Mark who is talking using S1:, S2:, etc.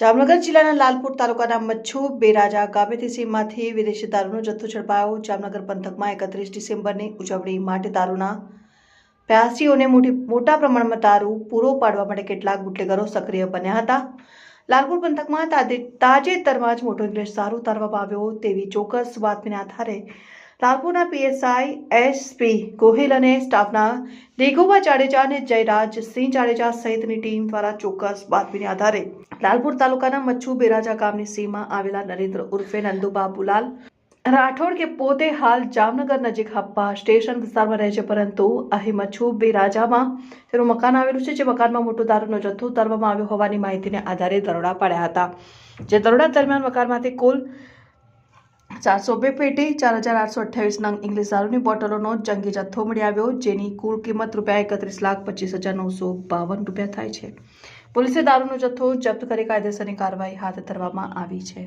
S1: જામનગર જિલ્લાના લાલપુર તાલુકાના મચ્છુ, બેરાજા ગામેથી સીમમાંથી વિદેશી દારૂનો જથ્થો ઝડપાયો. જામનગર પંથકમાં એકત્રીસ ડિસેમ્બરની ઉજવણી માટે દારૂના પ્યાસીઓને મોટી, મોટા પ્રમાણમાં દારૂ પૂરો પાડવા માટે કેટલાક બુટલેગરો સક્રિય બન્યા હતા. લાલપુર પંથકમાં તાજેતરમાં જ મોટો ઇંગ્લિશ દારૂ ઉતારવામાં આવ્યો. તેવી ચોક્કસ બાતમીના આધારે લાલપુરના પીએસઆઈ એસપી ગોહિલ અને સ્ટાફના દેગોબા જાડેજા અને જયરાજ સિંહ જાડેજા સહિતની ટીમ દ્વારા ચોક્કસ બાતમીને આધારે લાલપુર તાલુકાના મચ્છુ બેરાજા ગામની સીમમાં આવેલા નરેન્દ્ર ઉર્ફે નંદુ બાબુલાલ રાઠોડ કે પોતે હાલ જામનગર નજીક હપ્પા સ્ટેશન વિસ્તારમાં રહે છે, પરંતુ અહીં મચ્છુ બેરાજામાં તેનું મકાન આવેલું છે, જે મકાનમાં મોટો દારૂનો જથ્થો ઉતારવામાં આવ્યો હોવાની માહિતીને આધારે દરોડા પાડ્યા હતા. જે દરોડા દરમિયાન મકાનમાંથી કુલ ચારસો બે પેટી ચાર હજાર આઠસો અઠ્યાવીસ નંગ ઇંગ્લિશ દારૂની બોટલોનો જંગી જથ્થો મળી આવ્યો જેની કુલ કિંમત રૂપિયા એકત્રીસ લાખ પચીસ હજાર નવસો બાવન રૂપિયા થાય છે પોલીસે દારૂનો જથ્થો જપ્ત કરી કાયદેસરની કાર્યવાહી હાથ ધરવામાં આવી છે